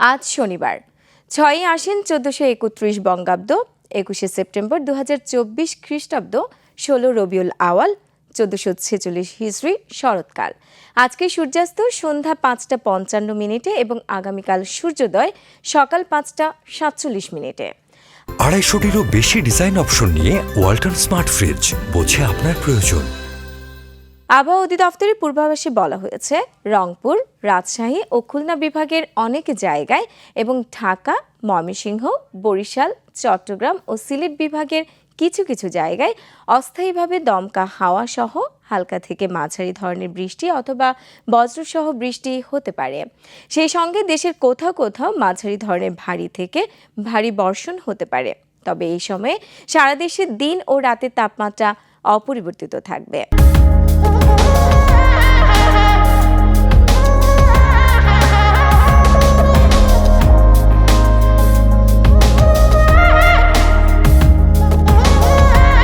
আজ শনিবার। ছয়ই আশ্বিন চোদ্দশো একত্রিশ বঙ্গাব্দ, একুশে সেপ্টেম্বর দু হাজার চব্বিশ খ্রিস্টাব্দ, ষোলো রবিউল আওয়াল, চোদ্দশো ছেচল্লিশ হিজড়ি শরৎকাল। আজকে সূর্যাস্ত সন্ধ্যা পাঁচটা পঞ্চান্ন মিনিটে এবং আগামীকাল সূর্যোদয় সকাল পাঁচটা সাতচল্লিশ মিনিটে। আড়াইশোটিরও বেশি ডিজাইন অপশন নিয়ে ওয়ালটন স্মার্ট ফ্রিজ, বোঝে আপনার প্রয়োজন। আবহাওয়া অধিদপ্তরের পূর্বাভাসে বলা হয়েছে, রংপুর, রাজশাহী ও খুলনা বিভাগের অনেক জায়গায় এবং ঢাকা, ময়মনসিংহ, বরিশাল, চট্টগ্রাম ও সিলেট বিভাগের কিছু কিছু জায়গায় অস্থায়ীভাবে দমকা হাওয়া সহ হালকা থেকে মাঝারি ধরনের বৃষ্টি অথবা বজ্রসহ বৃষ্টি হতে পারে। সেই সঙ্গে দেশের কোথাও কোথাও মাঝারি ধরনের ভারী থেকে ভারী বর্ষণ হতে পারে। তবে এই সময়ে সারা দেশে দিন ও রাতের তাপমাত্রা অপরিবর্তিত থাকবে।